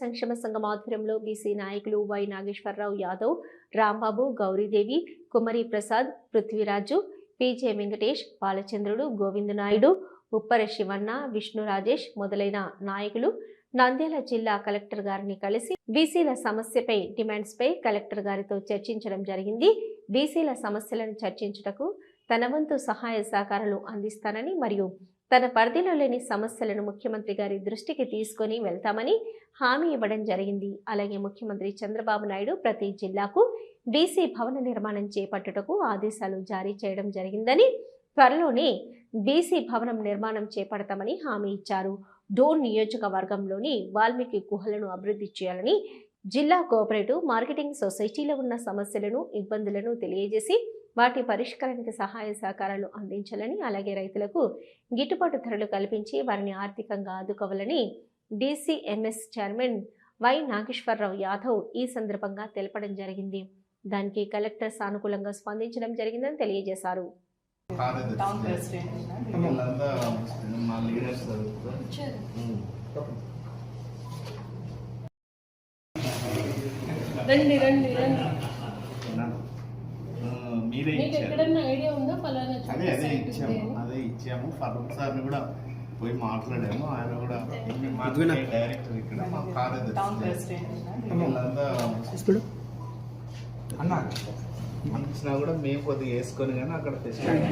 సంక్షేమ సంఘం ఆధ్వర్యంలో బీసీ నాయకులు వై నాగేశ్వరరావు యాదవ్ రాంబాబు గౌరీదేవి కుమరి ప్రసాద్ పృథ్వీరాజు పిజే వెంకటేష్ బాలచంద్రుడు గోవింద నాయుడు ఉప్పర శివన్న విష్ణు రాజేష్ మొదలైన నాయకులు నంద్యాల జిల్లా కలెక్టర్ గారిని కలిసి బీసీల సమస్యపై డిమాండ్స్ పై కలెక్టర్ గారితో చర్చించడం జరిగింది. బీసీల సమస్యలను చర్చించుటకు తన వంతు సహాయ సహకారాలు అందిస్తానని మరియు తన పరిధిలో లేని సమస్యలను ముఖ్యమంత్రి గారి దృష్టికి తీసుకొని వెళ్తామని హామీ ఇవ్వడం జరిగింది. అలాగే ముఖ్యమంత్రి చంద్రబాబు నాయుడు ప్రతి జిల్లాకు బీసీ భవన నిర్మాణం చేపట్టుటకు ఆదేశాలు జారీ చేయడం జరిగిందని త్వరలోనే బీసీ భవనం నిర్మాణం చేపడతామని హామీ ఇచ్చారు. డోన్ నియోజకవర్గంలోని వాల్మీకి గుహలను అభివృద్ధి చేయాలని జిల్లా కోఆపరేటివ్ మార్కెటింగ్ సొసైటీలో ఉన్న సమస్యలను ఇబ్బందులను తెలియజేసి వాటి పరిష్కారానికి సహాయ సహకారాలు అందించాలని అలాగే రైతులకు గిట్టుబాటు ధరలు కల్పించి వారిని ఆర్థికంగా ఆదుకోవాలని DCMS chairman Y Nageswara Rao Yadav ఈ సందర్భంగా తెలపడం జరిగింది. దానికి కలెక్టర్ సానుకూలంగా స్పందించడం జరిగిందని తెలియజేశారు. రండి రండి రండి. మీరే అదే అదే ఇచ్చాము? అదే ఇచ్చాము. ఫరూక్ సార్ని కూడా పోయి మాట్లాడాము. ఆయన కూడా డైరెక్టర్ ఇక్కడ. మా కార్యదర్శి వీళ్ళంతా అనిపించినా కూడా మేము కొద్దిగా వేసుకొని కానీ అక్కడ తెచ్చాము.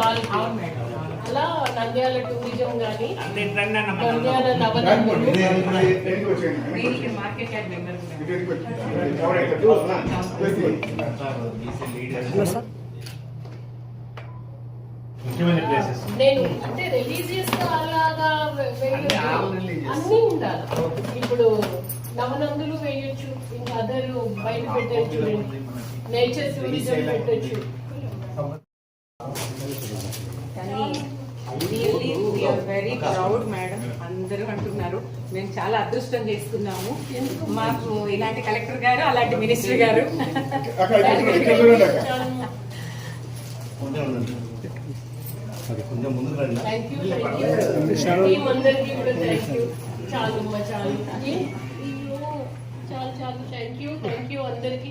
వాళ్ళకి అలా నంద్యాల టూరిజం కానీ నంద్యాల మార్కెట్ యార్డ్ మెంబర్ నేను అంటే రిలీజియస్ అలాగా. అన్నీ ఉండాలి ఇప్పుడు నవనందులు వేయొచ్చు ఇంకా అదర్ బయట పెట్టచ్చు నేచర్ టూరిజం పెట్టచ్చు వెరీ ప్రౌడ్ మేడం అందరూ అంటున్నారు. మేము చాలా అదృష్టం చేసుకున్నాము. మాకు ఇలాంటి కలెక్టర్ గారు అలాంటి మినిస్టర్ గారు. చాలు చాలు. థ్యాంక్ యూ థ్యాంక్ యూ అందరికీ.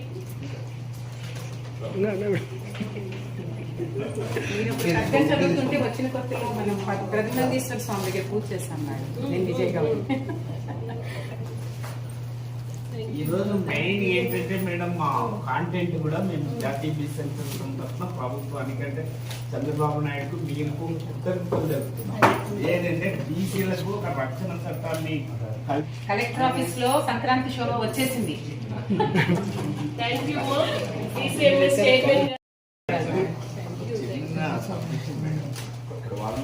మీరు అర్థం చదువుతుంటే వచ్చిన కొత్తలో మనం ప్రతినందీశ్వర స్వామి దగ్గర పూజ చేస్తాం మేడం. నేను విజయ్ గౌరి ఈ రోజు మెయిన్ ఏంటంటే మేడం మా కాంటెంట్ కూడా మేము జాతీయ సంక్షేమ తరఫున ప్రభుత్వానికి అంటే చంద్రబాబు నాయుడుకు మీకు కృతజ్ఞతలు జరుపుతున్నాం. ఏంటంటే బీసీలకు ఒక రక్షణ చట్టాన్ని కలెక్టర్ ఆఫీస్లో సంక్రాంతి శోభ వచ్చేసింది థ్యాంక్ యూ డిసిఎంఎస్ చైర్మన్ చిన్న సబ్మిషన్ మేడం ఇక్కడ వాల్మీకి గుర్తు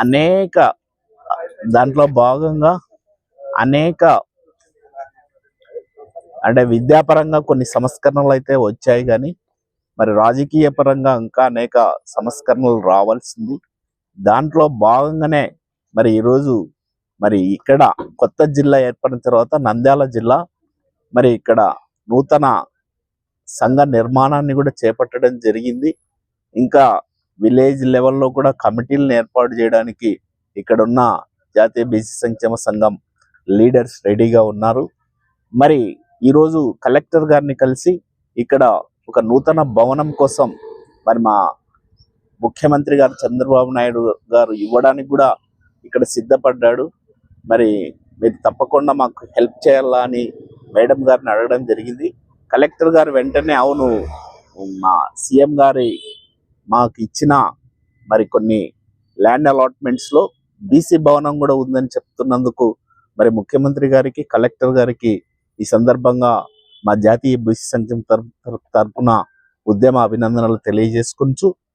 అనేక దాంట్లో భాగంగా అనేక అంటే విద్యాపరంగా కొన్ని సంస్కరణలు అయితే వచ్చాయి కానీ మరి రాజకీయ పరంగా ఇంకా అనేక సంస్కరణలు రావాల్సింది. దాంట్లో భాగంగానే మరి ఈరోజు మరి ఇక్కడ కొత్త జిల్లా ఏర్పడిన తర్వాత నంద్యాల జిల్లా మరి ఇక్కడ నూతన సంఘ నిర్మాణాన్ని కూడా చేపట్టడం జరిగింది. ఇంకా విలేజ్ లెవెల్లో కూడా కమిటీలను ఏర్పాటు చేయడానికి ఇక్కడ ఉన్న జాతీయ బీసీ సంక్షేమ సంఘం లీడర్స్ రెడీగా ఉన్నారు. మరి ఈరోజు కలెక్టర్ గారిని కలిసి ఇక్కడ ఒక నూతన భవనం కోసం మరి మా ముఖ్యమంత్రి గారు చంద్రబాబు నాయుడు గారు ఇవ్వడానికి కూడా ఇక్కడ సిద్ధపడ్డాడు. మరి మీరు తప్పకుండా మాకు హెల్ప్ చేయాలా అని మేడం గారిని అడగడం జరిగింది. కలెక్టర్ గారు వెంటనే అవును మా సీఎం గారి మాకు ఇచ్చిన మరి కొన్ని ల్యాండ్ అలాట్మెంట్స్లో బీసీ భవనం కూడా ఉందని చెప్తున్నందుకు మరి ముఖ్యమంత్రి గారికి కలెక్టర్ గారికి ఈ సందర్భంగా మా జాతీయ బీసీ సంఘం తరఫున ఉద్యమ అభినందనలు తెలియజేసుకుంటూ